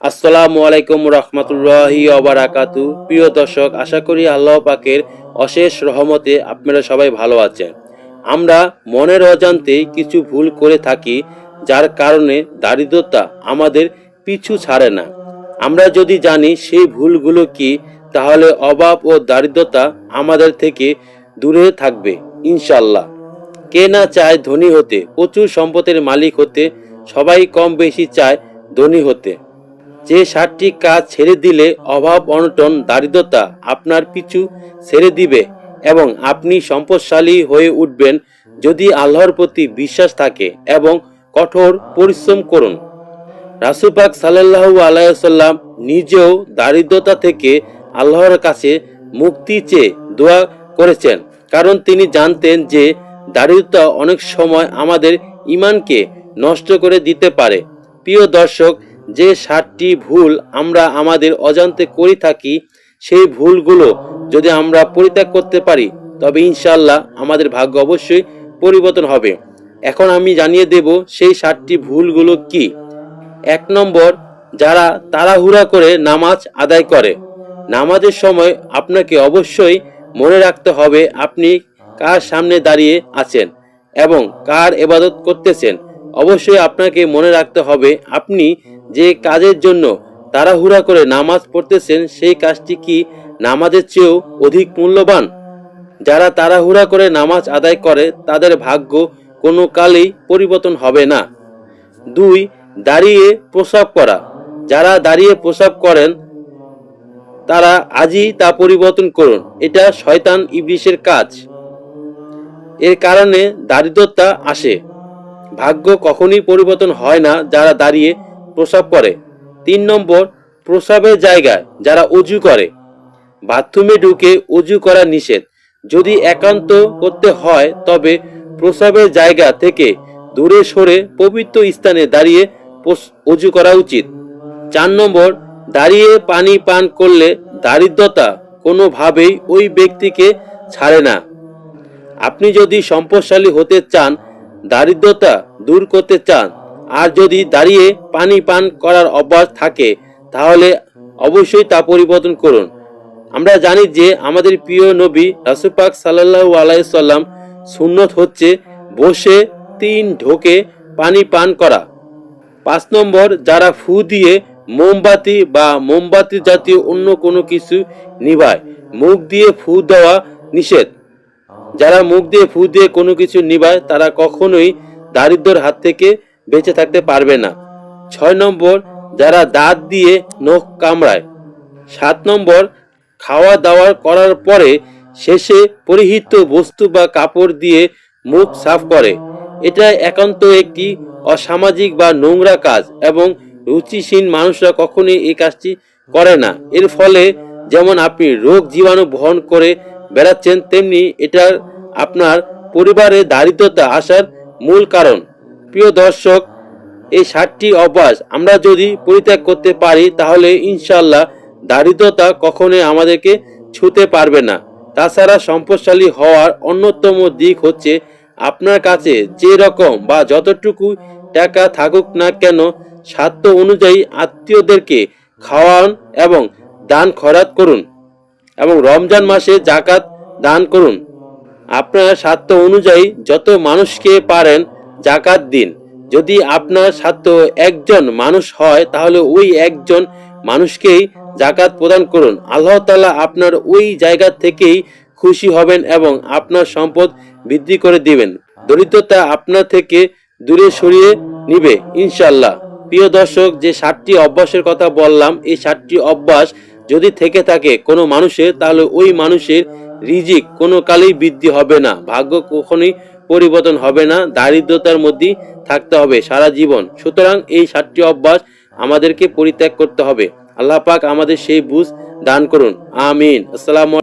আসসালামু আলাইকুম রহমতুল্লাহি অবরাকাতু প্রিয় দর্শক, আশা করি আল্লাহ পাকের অশেষ রহমতে আপনারা সবাই ভালো আছেন। আমরা মনের অজান্তে কিছু ভুল করে থাকি, যার কারণে দারিদ্রতা আমাদের পিছু ছাড়ে না। আমরা যদি জানি সেই ভুলগুলো কি, তাহলে অভাব ও দারিদ্রতা আমাদের থেকে দূরে থাকবে ইনশাল্লাহ কে না চায় ধনী হতে, প্রচুর সম্পদের মালিক হতে, সবাই কম বেশি চায় ধনী হতে। যে ষাটটি কাজ ছেড়ে দিলে অভাব, অনটন, দারিদ্রতা আপনার পিছু ছেড়ে দিবে এবং আপনি সম্পদশালী হয়ে উঠবেন যদি আল্লাহর প্রতি বিশ্বাস থাকে এবং কঠোর পরিশ্রম করুন। রাসুপাক সাল্লাহু আলাইসাল্লাম নিজেও দারিদ্রতা থেকে আল্লাহর কাছে মুক্তি চেয়ে দোয়া করেছেন, কারণ তিনি জানতেন যে দারিদ্রতা অনেক সময় আমাদের ইমানকে নষ্ট করে দিতে পারে। প্রিয় দর্শক যে ষাটটি ভুল আমরা আমাদের অজান্তে করে থাকি, সেই ভুলগুলো যদি আমরা পরিত্যাগ করতে পারি, তবে ইনশাল্লাহ আমাদের ভাগ্য অবশ্যই পরিবর্তন হবে। এখন আমি জানিয়ে দেব সেই ষাটটি ভুলগুলো কি। এক নম্বর, যারা তাড়াহুড়া করে নামাজ আদায় করে, নামাজের সময় আপনাকে অবশ্যই মনে রাখতে হবে আপনি কার সামনে দাঁড়িয়ে আছেন এবং কার এবাদত করতেছেন। অবশ্যই আপনাকে মনে রাখতে হবে, আপনি যে কাজের জন্য তাড়াহুড়া করে নামাজ পড়তেছেন, সেই কাজটি কি নামাজের চেয়েও অধিক মূল্যবান? যারা তাড়াহুড়া করে নামাজ আদায় করে, তাদের ভাগ্য কোনো কালেই পরিবর্তন হবে না। দুই, দাঁড়িয়ে প্রসাব করা যারা দাঁড়িয়ে প্রসাব করেন, তারা আজই তা পরিবর্তন করুন। এটা শয়তান ইবলিশের কাজ। এর কারণে দারিদ্রতা আসে। ভাগ্য কখনই পরিবর্তন হয় না যারা দাঁড়িয়ে প্রসাব করে। তিন নম্বর, প্রসাবের জায়গায় যারা উজু করে। বাথরুমে ঢুকে উজু করা নিষেধ। যদি একান্ত করতে হয়, তবে প্রসাবের জায়গা থেকে দূরে সরে পবিত্র স্থানে দাঁড়িয়ে উজু করা উচিত। চার নম্বর, দাঁড়িয়ে পানি পান করলে দারিদ্রতা কোনোভাবেই ওই ব্যক্তিকে ছাড়ে না। আপনি যদি সম্পদশালী হতে চান দারিদ্রতা দূর করতে চান। আর যদি দাঁড়িয়ে পানি পান করার অভ্যাস থাকে, তাহলে অবশ্যই তা পরিবর্তন করুন। আমরা জানি যে আমাদের প্রিয় নবী রাসুপাক সাল্লাহু আলাইসাল্লাম সুন্নত হচ্ছে বসে তিন ঢোকে পানি পান করা। পাঁচ নম্বর, যারা ফু দিয়ে মোমবাতি বা মোমবাতি জাতীয় অন্য কোনো কিছু নিভায় মুখ দিয়ে ফু দেওয়া নিষেধ। যারা মুখ দিয়ে, ফু দিয়ে কোনো কিছু নিবায়, তারা কখনোই দারিদ্রের হাত থেকে বেঁচে থাকতে পারবে না। ছয় নম্বর, যারা দাঁত দিয়ে নখ কামড়ায়। সাত নম্বর, খাওয়া দাওয়া করার পরে শেষে পরিহিত বস্তু বা কাপড় দিয়ে মুখ সাফ করে। এটা একান্ত একটি অসামাজিক বা নোংরা কাজ এবং রুচিহীন মানুষরা কখনোই এই কাজটি করে না। এর ফলে যেমন আপনি রোগ জীবাণু বহন করে বেড়াচ্ছেন, তেমনি এটার আপনার পরিবারে দারিদ্রতা আসার মূল কারণ। প্রিয় দর্শক, এই ষাটটি অভ্যাস আমরা যদি পরিত্যাগ করতে পারি, তাহলে ইনশাল্লাহ দারিদ্রতা কখনোই আমাদেরকে ছুতে পারবে না। তাছাড়া সম্পদশালী হওয়ার অন্যতম দিক হচ্ছে আপনার কাছে যে রকম বা যতটুকু টাকা থাকুক না কেন, স্বার্থ অনুযায়ী আত্মীয়দেরকে খাওয়ান এবং দান খরাত করুন। এবং রমজান মাসে জাকাত দান করুন। আপনার স্বার্থ অনুযায়ী যত মানুষকে পারেন জাকাত দিন। যদি আপনার স্বার্থ একজন মানুষ হয়, তাহলে ওই একজন মানুষকেই জাকাত প্রদান করুন। আল্লাহ তাআলা আপনার ওই জায়গা থেকেই খুশি হবেন এবং আপনার সম্পদ বৃদ্ধি করে দিবেন। দরিদ্রতা আপনার থেকে দূরে সরিয়ে নিবে ইনশাল্লাহ প্রিয় দর্শক, যে ষাটটি অভ্যাসের কথা বললাম, এই ষাটটি অভ্যাস যদি থেকে থাকে কোনো মানুষের, তাহলে ওই মানুষের রিজিক কোনো কালেই বৃদ্ধি হবে না। ভাগ্য কখনোই পরিবর্তন হবে না। দারিদ্রতার মধ্যে থাকতে হবে সারা জীবন। সুতরাং এই সাতটি অভ্যাস আমাদেরকে পরিত্যাগ করতে হবে। আল্লাহ পাক আমাদের সেই বুঝ দান করুন। আমিন। আসসালামু